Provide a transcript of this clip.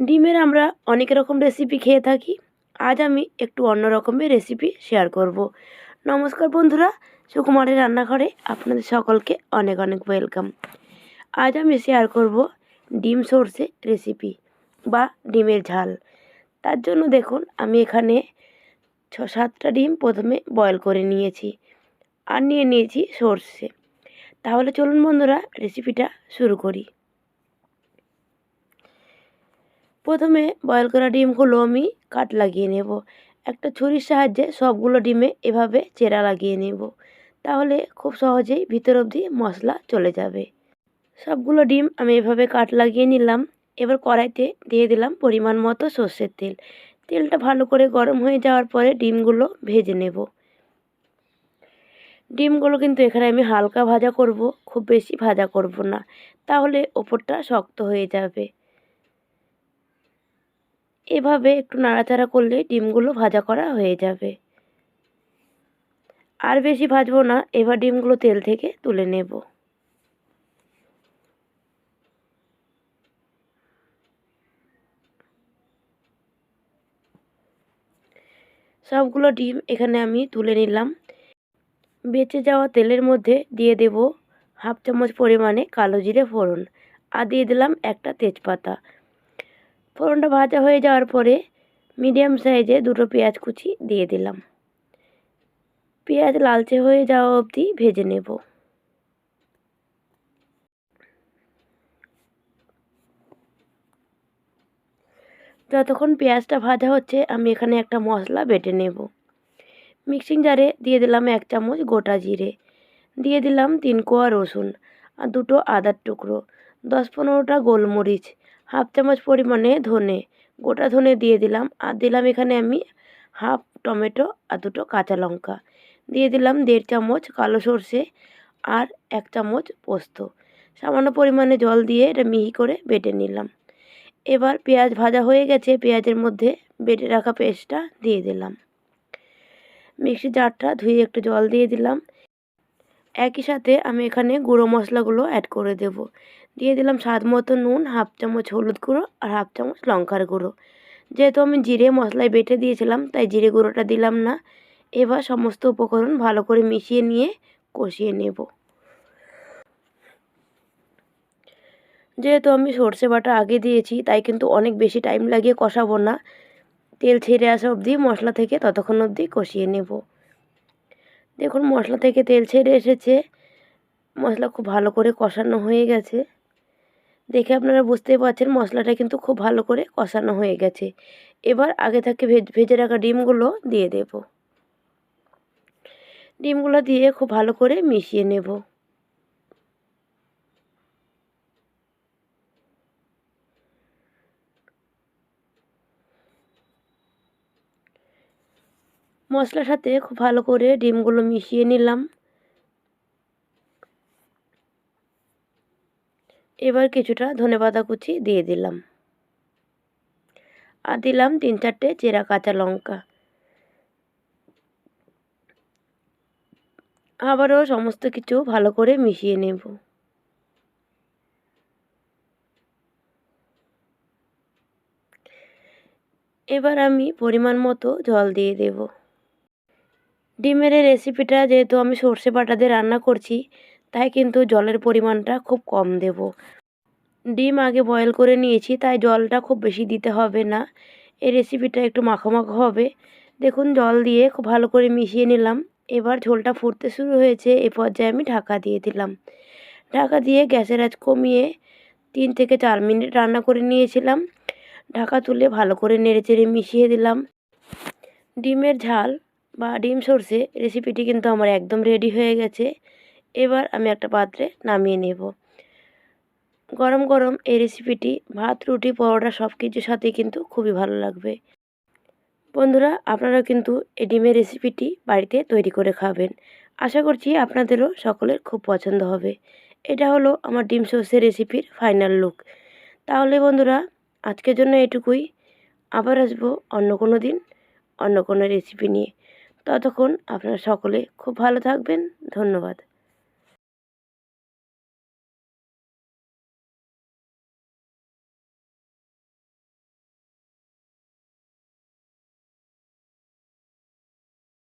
ডিমের আমরা অনেক রকম রেসিপি খেয়ে থাকি। আজ আমি একটু অন্য রকমের রেসিপি শেয়ার করব। নমস্কার বন্ধুরা, সুকুমারের রান্নাঘরে আপনাদের সকলকে অনেক অনেক ওয়েলকাম আজ আমি শেয়ার করব ডিম সর্ষে রেসিপি বা ডিমের ঝাল। তার জন্য দেখুন, আমি এখানে ছ সাতটা ডিম প্রথমে বয়েল করে নিয়েছি আর নিয়ে নিয়েছি সর্ষে। তাহলে চলুন বন্ধুরা রেসিপিটা শুরু করি। প্রথমে বয়েল করা ডিমগুলো আমি কাট লাগিয়ে নেব। একটা ছুরির সাহায্যে সবগুলো ডিমে এভাবে চেরা লাগিয়ে নেব। তাহলে খুব সহজেই ভিতর অবধি মশলা চলে যাবে। সবগুলো ডিম আমি এভাবে কাট লাগিয়ে নিলাম। এবার কড়াইতে দিয়ে দিলাম পরিমাণ মতো সর্ষের তেল। তেলটা ভালো করে গরম হয়ে যাওয়ার পরে ডিমগুলো ভেজে নেব। ডিমগুলো কিন্তু এখানে আমি হালকা ভাজা করব, খুব বেশি ভাজা করব না। তাহলে ওপরটা শক্ত হয়ে যাবে। এভাবে একটু নাড়াচাড়া করলে ডিমগুলো ভাজা করা হয়ে যাবে। আর বেশি ভাজবো না, এবার ডিমগুলো তেল থেকে তুলে নেব। সবগুলো ডিম এখানে আমি তুলে নিলাম। বেঁচে যাওয়া তেলের মধ্যে দিয়ে দেব হাফ চামচ পরিমাণে কালো জিরে ফোড়ন আর দিয়ে দিলাম একটা তেজপাতা। ফোড়নটা ভাজা হয়ে যাওয়ার পরে মিডিয়াম সাইজে দুটো পেঁয়াজ কুচি দিয়ে দিলাম। পেঁয়াজ লালচে হয়ে যাওয়া অবধি ভেজে নেব। যতক্ষণ পেঁয়াজটা ভাজা হচ্ছে, আমি এখানে একটা মশলা বেটে নেব। মিক্সিং জারে দিয়ে দিলাম এক চামচ গোটা জিরে। দিয়ে দিলাম তিন কোয়া রসুন আর দুটো আদার টুকরো। দশ পনেরোটা গোলমরিচ। হাফ চামচ পরিমাণে ধনে, গোটা ধনে দিয়ে দিলাম। আর দিলাম এখানে আমি হাফ টমেটো আর দুটো কাঁচা লঙ্কা। দিয়ে দিলাম দেড় চামচ কালো সর্ষে আর এক চামচ পোস্ত। সামান্য পরিমাণে জল দিয়ে এটা মিহি করে বেটে নিলাম। এবার পেঁয়াজ ভাজা হয়ে গেছে, পেঁয়াজের মধ্যে বেটে রাখা পেস্টটা দিয়ে দিলাম। মিক্সি জারটা ধুয়ে একটু জল দিয়ে দিলাম। একই সাথে আমি এখানে গুঁড়ো মশলাগুলো অ্যাড করে দেব। দিয়ে দিলাম স্বাদ মতো নুন, হাফ চামচ হলুদ গুঁড়ো আর হাফ চামচ লঙ্কার গুঁড়ো। যেহেতু আমি জিরে মশলায় বেটে দিয়েছিলাম, তাই জিরে গুঁড়োটা দিলাম না। এবার সমস্ত উপকরণ ভালো করে মিশিয়ে নিয়ে কষিয়ে নেব। যেহেতু আমি সর্ষে বাটা আগে দিয়েছি, তাই কিন্তু অনেক বেশি টাইম লাগিয়ে কষাবো না। তেল ছেড়ে আসা অবধি মশলা থেকে ততক্ষণ অবধি কষিয়ে নেব। দেখুন, মশলা থেকে তেল ছেড়ে এসেছে। মশলা খুব ভালো করে কষানো হয়ে গেছে। দেখে আপনারা বুঝতেই পারছেন, মশলাটা কিন্তু খুব ভালো করে কষানো হয়ে গেছে। এবার আগে থেকে ভেজে রাখা ডিমগুলো দিয়ে দেব। ডিমগুলো দিয়ে খুব ভালো করে মিশিয়ে নেব। মশলার সাথে খুব ভালো করে ডিমগুলো মিশিয়ে নিলাম। এবার কিছুটা ধনে পাতা কুচি দিয়ে দিলাম। আর দিলাম তিন চারটে চেরা কাঁচা লঙ্কা। আবারও সমস্ত কিছু ভালো করে মিশিয়ে নেব। এবার আমি পরিমাণ মতো জল দিয়ে দেব। ডিমের রেসিপিটা যেহেতু আমি সর্ষে বাটা দিয়ে রান্না করছি, তাই কিন্তু জলের পরিমাণটা খুব কম দেব। ডিম আগে বয়েল করে নিয়েছি, তাই জলটা খুব বেশি দিতে হবে না। এই রেসিপিটা একটু মাখো মাখো হবে। দেখুন, জল দিয়ে খুব ভালো করে মিশিয়ে নিলাম। এবার ঝোলটা ফুটতে শুরু হয়েছে, এ পর্যায়ে আমি ঢাকা দিয়ে দিলাম। ঢাকা দিয়ে গ্যাসের আঁচ কমিয়ে তিন থেকে চার মিনিট রান্না করে নিয়েছিলাম। ঢাকা তুলে ভালো করে নেড়ে চেড়ে মিশিয়ে দিলাম। ডিমের ঝাল বা ডিম সর্ষে রেসিপিটি কিন্তু আমার একদম রেডি হয়ে গেছে। এবার আমি একটা পাত্রে নামিয়ে নেব। গরম গরম এই রেসিপিটি ভাত, রুটি, পরোটা সব কিছুর সাথে কিন্তু খুবই ভালো লাগবে। বন্ধুরা আপনারা কিন্তু এই ডিমের রেসিপিটি বাড়িতে তৈরি করে খাবেন। আশা করছি আপনাদেরও সকলের খুব পছন্দ হবে। এটা হলো আমার ডিম সর্ষে রেসিপির ফাইনাল লুক তাহলে বন্ধুরা, আজকের জন্য এটুকুই। আবার আসব অন্য কোনো দিন, অন্য কোনো রেসিপি নিয়ে। ততক্ষণ আপনারা সকলে খুব ভালো থাকবেন। ধন্যবাদ।